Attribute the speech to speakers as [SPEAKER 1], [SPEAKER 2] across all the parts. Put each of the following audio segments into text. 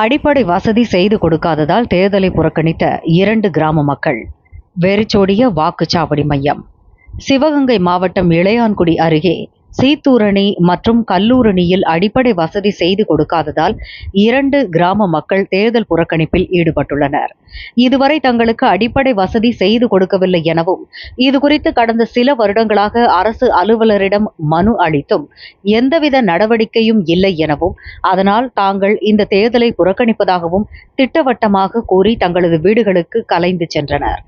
[SPEAKER 1] அடிப்படை வசதி செய்து கொடுக்காததால் தேர்தலை புறக்கணித்த இரண்டு கிராம மக்கள். வெறிச்சோடிய வாக்குச்சாவடி மையம். சிவகங்கை மாவட்டம் இளையான்குடி அருகே சீத்தூரணி மற்றும் கல்லூரணியில் அடிப்படை வசதி செய்து கொடுக்காததால் இரண்டு கிராம மக்கள் தேர்தல் புறக்கணிப்பில் ஈடுபட்டுள்ளனர். இதுவரை தங்களுக்கு அடிப்படை வசதி செய்து கொடுக்கவில்லை எனவும் இதுகுறித்து கடந்த சில வருடங்களாக அரசு அலுவலரிடம் மனு அளித்தும் எந்தவித நடவடிக்கையும் இல்லை எனவும் அதனால் தாங்கள் இந்த தேர்தலை புறக்கணிப்பதாகவும் திட்டவட்டமாக கூறி தங்களது வீடுகளுக்கு கலைந்து சென்றனர்.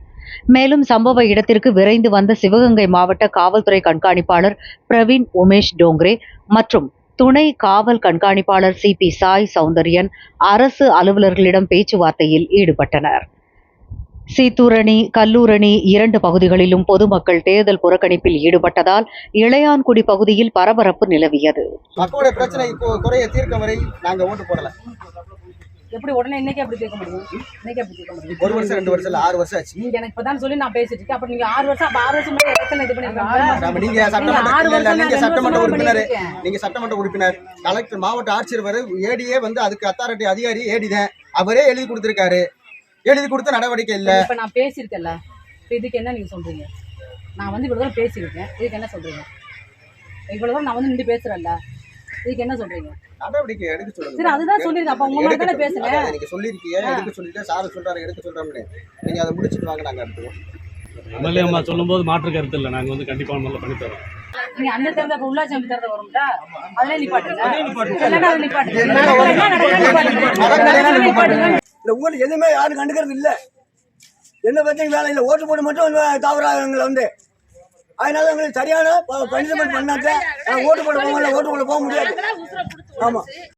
[SPEAKER 1] மேலும் சம்பவ இடத்திற்கு விரைந்து வந்த சிவகங்கை மாவட்ட காவல்துறை கண்காணிப்பாளர் பிரவீன் உமேஷ் டோங்ரே மற்றும் துணை காவல் கண்காணிப்பாளர் சி பி சாய் சௌந்தர்யன் அரசு அலுவலர்களிடம் பேச்சுவார்த்தையில் ஈடுபட்டனர். சீத்தூரணி கல்லூரணி இரண்டு பகுதிகளிலும் பொதுமக்கள் தேர்தல் புறக்கணிப்பில் ஈடுபட்டதால் இளையான்குடி பகுதியில் பரபரப்பு நிலவியது.
[SPEAKER 2] மக்களுடைய பிரச்சனை இப்போ குறைய தீர்க்க வரை நாங்கள் ஓட்டு போடல.
[SPEAKER 3] எப்படி உடனே இன்னைக்கு எப்படி கேட்க முடியும்? இன்னைக்கு எப்படி கேட்க முடியும்?
[SPEAKER 2] ஒரு வருஷம் ரெண்டு வருஷம் ஆறு வருஷம் ஆச்சு.
[SPEAKER 3] நீங்க எனக்கு இப்பதான் சொல்லி நான் பேசிட்டு இருக்கேன். அப்ப நீங்க ஆறு வருஷம் அப்ப ஆறு வருஷம் முன்னாடி எத்தனை இது பண்ணிருக்காங்க.
[SPEAKER 2] நீங்க சட்டமன்ற நீங்க சட்டமன்ற உறுப்பினர். நீங்க சட்டமன்ற உறுப்பினர். கலெக்டர் மாவட்ட ஆட்சியர் வரை ஏடியே வந்து அதுக்கு அத்தாரிட்டி அதிகாரி ஏடி தான். அவரே எழுதி கொடுத்திருக்காரு. எழுதி கொடுத்த நடவடிக்கை இல்ல.
[SPEAKER 3] இப்ப நான் பேசியிருக்கேன்ல. இப்ப இதுக்கு என்ன நீங்க சொல்றீங்க? நான் வந்து இவ்வளவு தூரம் பேசியிருக்கேன். இதுக்கு என்ன சொல்றீங்க? இவ்வளவு தூரம் நான் வந்து நின்று பேசுறேன்ல. இதுக்கு என்ன சொல்றீங்க?
[SPEAKER 2] நடவடிக்கை எடுக்க சொல்லுங்க.
[SPEAKER 3] சரி அதுதான் சொல்லிருக்கேன் அப்ப உங்க மாதிரி தானே
[SPEAKER 2] அதான் நீங்க சொல்லிருக்கீங்க. எடுக்க சொல்லிட்டு சார் சொல்றாரு எடுக்க சொல்றாரு நீங்க அதை முடிச்சிட்டு வாங்க நாங்க எடுத்துவோம்
[SPEAKER 4] எம்எல்ஏ அம்மா சொல்லும்போது மாற்று கருத்து இல்லை. நாங்கள் வந்து கண்டிப்பாக முதல்ல பண்ணி தரோம்.
[SPEAKER 3] நீங்க அந்த தேர்தல் உள்ளாட்சி அமைப்பு தேர்தல் வரும்ல? அதுல நிப்பாட்டுங்க. இல்லைன்னா அதை நிப்பாட்டுங்க.
[SPEAKER 2] என்ன
[SPEAKER 3] என்ன நடக்குதுன்னு நிப்பாட்டுங்க.
[SPEAKER 5] இந்த ஊர்ல எதுவுமே யாரும் கண்டுக்கிறது இல்ல. என்ன பத்தி வேலை இல்லை. ஓட்டு போட்டு மட்டும் தவறாக எங்களை வந்து அதனால எங்களுக்கு சரியான பனிஷ்மெண்ட் பண்ணாக்க ஓட்டு போட போக ஓட்டு போட போக முடியாது. ஆமா.